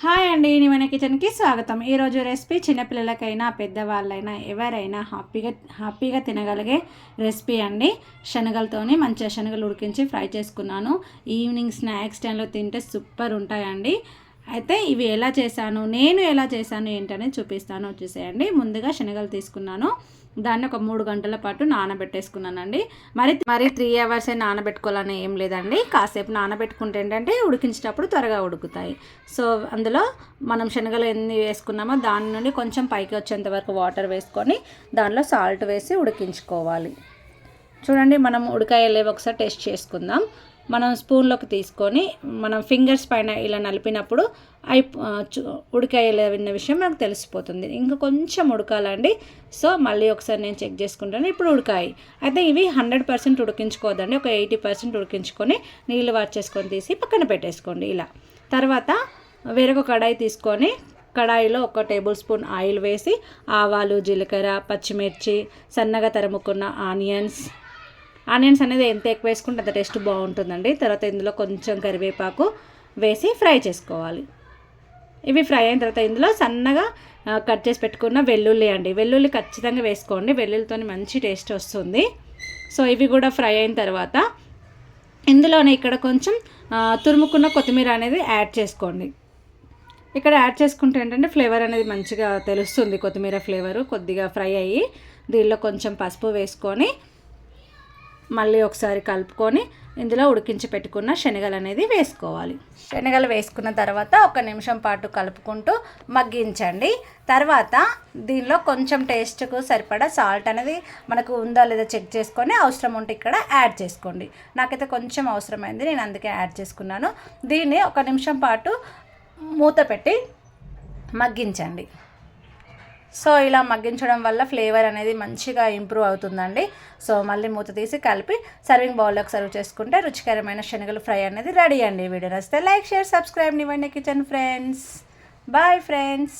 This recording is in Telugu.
హాయ్ అండి మన కిచెన్కి స్వాగతం. ఈరోజు రెసిపీ చిన్నపిల్లలకైనా పెద్దవాళ్ళైనా ఎవరైనా హ్యాపీగా హ్యాపీగా తినగలిగే రెసిపీ అండి. శనగలతోని మంచిగా శనగలు ఉడికించి ఫ్రై చేసుకున్నాను. ఈవినింగ్ స్నాక్స్ టైంలో తింటే సూపర్ ఉంటాయండి. అయితే ఇవి ఎలా చేశాను నేను ఎలా చేశాను ఏంటనేది చూపిస్తాను. వచ్చేసేయండి ముందుగా శనగలు తీసుకున్నాను. దాన్ని ఒక మూడు గంటల పాటు నానబెట్టేసుకున్నానండి. మరి మరి త్రీ అవర్స్ నానబెట్టుకోవాలని ఏం లేదండి. కాసేపు నానబెట్టుకుంటే ఏంటంటే ఉడికించేటప్పుడు త్వరగా ఉడుకుతాయి. సో అందులో మనం శనగలు ఎన్ని వేసుకున్నామో దాని నుండి కొంచెం పైకి వచ్చేంత వరకు వాటర్ వేసుకొని దానిలో సాల్ట్ వేసి ఉడికించుకోవాలి. చూడండి మనం ఉడకాయలేవి ఒకసారి టేస్ట్ చేసుకుందాం. మనం స్పూన్లోకి తీసుకొని మనం ఫింగర్స్ పైన ఇలా నలిపినప్పుడు అయి ఉడికాయలేవిన విషయం మనకు తెలిసిపోతుంది. ఇంకా కొంచెం ఉడకాలండి. సో మళ్ళీ ఒకసారి నేను చెక్ చేసుకుంటాను. ఇప్పుడు ఉడకాయి. అయితే ఇవి హండ్రెడ్ పర్సెంట్ ఉడికించుకోదండి. ఒక ఎయిటీ పర్సెంట్ ఉడికించుకొని నీళ్ళు వార్చేసుకొని తీసి పక్కన పెట్టేసుకోండి ఇలా. తర్వాత వేరొక కడాయి తీసుకొని కడాయిలో ఒక టేబుల్ స్పూన్ ఆయిల్ వేసి ఆవాలు జీలకర్ర పచ్చిమిర్చి సన్నగా తరుముకున్న ఆనియన్స్ ఆనియన్స్ అనేది ఎంత ఎక్కువ వేసుకుంటే అంత టేస్ట్ బాగుంటుందండి. తర్వాత ఇందులో కొంచెం కరివేపాకు వేసి ఫ్రై చేసుకోవాలి. ఇవి ఫ్రై అయిన తర్వాత ఇందులో సన్నగా కట్ చేసి పెట్టుకున్న వెల్లుల్లి అండి. వెల్లుల్లి ఖచ్చితంగా వేసుకోండి. వెల్లుల్లితో మంచి టేస్ట్ వస్తుంది. సో ఇవి కూడా ఫ్రై అయిన తర్వాత ఇందులోనే ఇక్కడ కొంచెం తురుముకున్న కొత్తిమీర అనేది యాడ్ చేసుకోండి. ఇక్కడ యాడ్ చేసుకుంటే ఏంటంటే ఫ్లేవర్ అనేది మంచిగా తెలుస్తుంది. కొత్తిమీర ఫ్లేవరు కొద్దిగా ఫ్రై అయ్యి దీనిలో కొంచెం పసుపు వేసుకొని మళ్ళీ ఒకసారి కలుపుకొని ఇందులో ఉడికించి పెట్టుకున్న శనగలు అనేది వేసుకోవాలి. శనగలు వేసుకున్న తర్వాత ఒక నిమిషం పాటు కలుపుకుంటూ మగ్గించండి. తర్వాత దీనిలో కొంచెం టేస్ట్కు సరిపడా సాల్ట్ అనేది మనకు ఉందా లేదా చెక్ చేసుకొని అవసరం ఉంటే ఇక్కడ యాడ్ చేసుకోండి. నాకైతే కొంచెం అవసరమైంది నేను అందుకే యాడ్ చేసుకున్నాను. దీన్ని ఒక నిమిషం పాటు మూత పెట్టి మగ్గించండి. సో ఇలా మగ్గించడం వల్ల ఫ్లేవర్ అనేది మంచిగా ఇంప్రూవ్ అవుతుందండి. సో మళ్ళీ మూత తీసి కలిపి సర్వింగ్ బౌల్లోకి సర్వ్ చేసుకుంటే రుచికరమైన శనగలు ఫ్రై అనేది రెడీ అండి. వీడియో నచ్చితే లైక్ షేర్ సబ్స్క్రైబ్ ఇవ్వండి కిచెన్ ఫ్రెండ్స్. Bye friends.